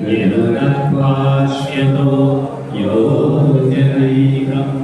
Vedanta Vashyato Yoga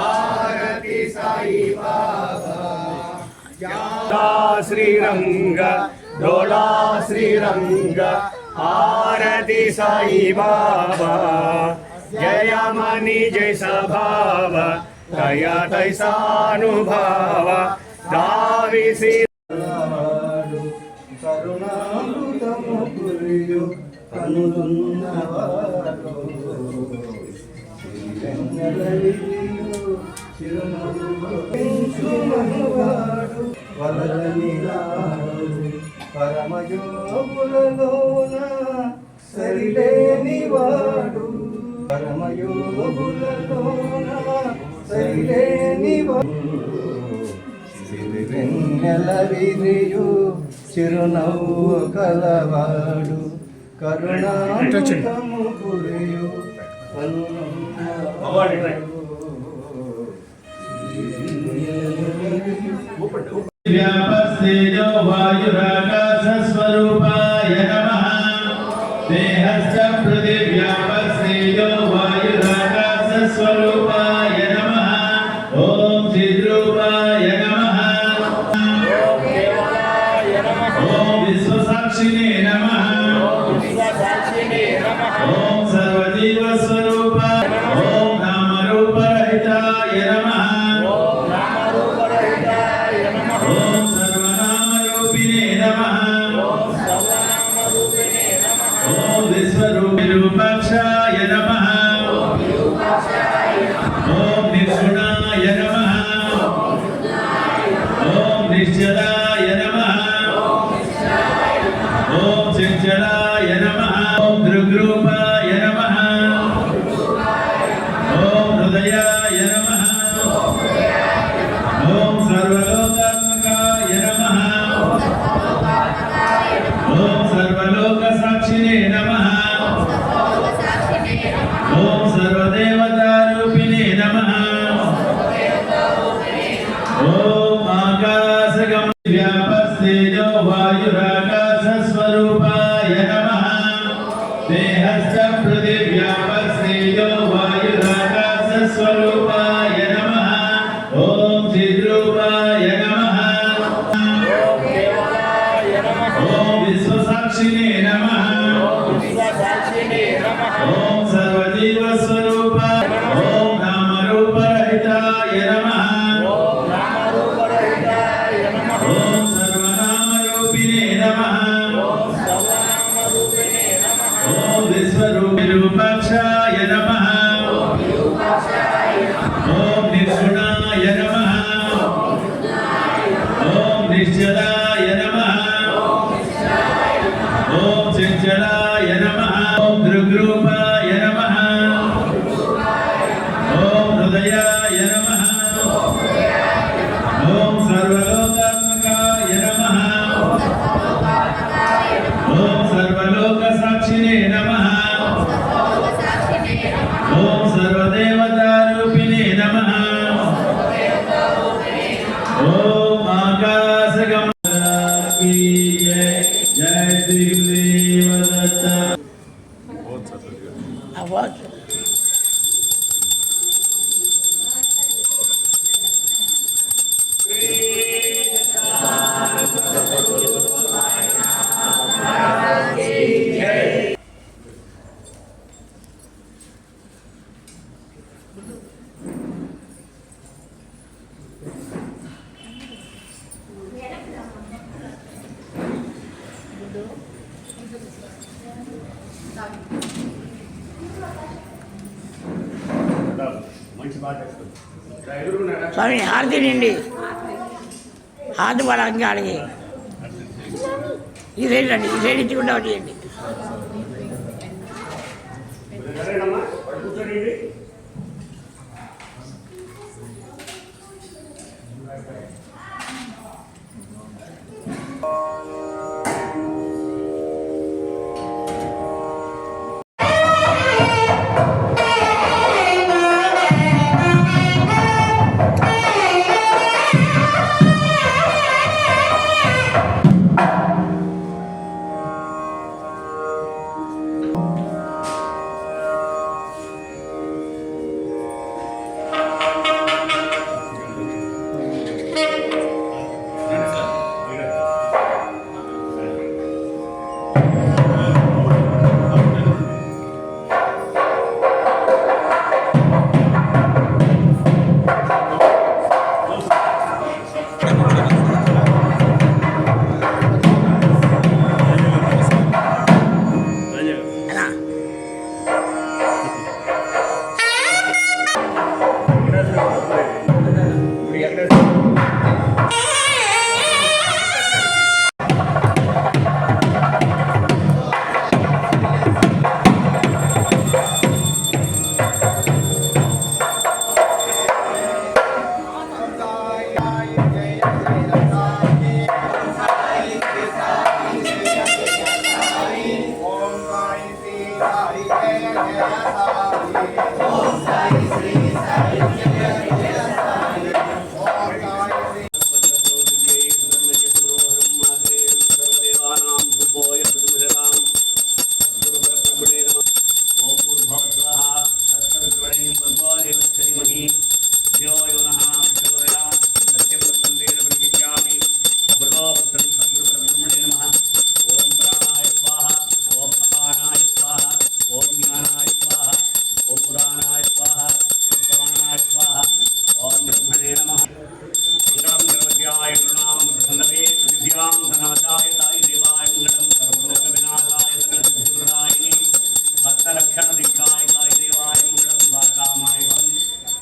Bharati Sai Baba Sriranga డోలా శ్రీరంగ ఆరతి సాయి బాబా జయమణి జయ సభావ దయ తైసానుభావ దావిసి కరుణామృతము చిరునవ్వుడు వలదనిలాడు పరమయోగులలోన సరిలేని వాడు పరమయోగులలోన సరిలేని వాడు వెన్నెల విరియు చిరునవ్వు కలవాడు కరుణాము కురియు కరుణ పండుగ స్వరూపాయ నమ. దేహస్థ పృథివ్యాపస్నేజో Amen. స్వామి హారతి నిండి హారతి పడాలని అడిగి. ఈ సైడ్ అండి ఈ సైడ్ ఇచ్చి ఉండవండి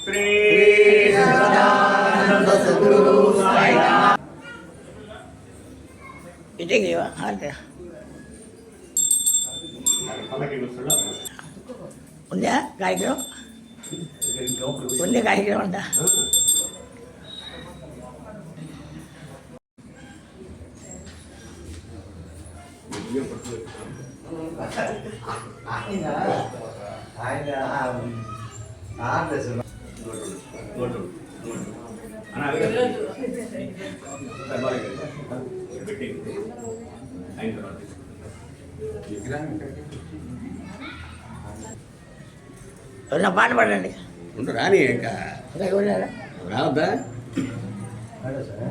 శ్రీ ఇటేకి హారతి ఉందా కార్యక్రమం ఉందే కార్యక్రమం అంతా ఆయన ఆర్డర్స్ ఉన్న పాట పాడండి ఉండు రాని ఇంకా ఇంకా ఉన్నారా? రావద్దా బ్రహ్మో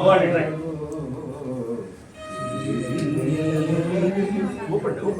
ಓಪನ್ ಓಪನ್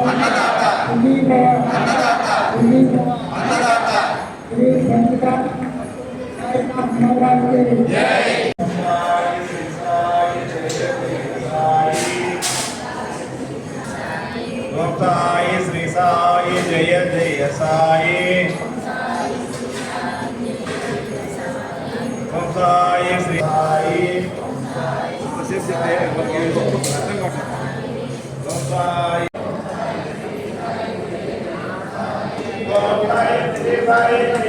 भगवान sair, जय साई श्री साई जय जय साई ओम Sai Shri Sai você se der, eu estou procurando agora. Então vai. Vai, vai.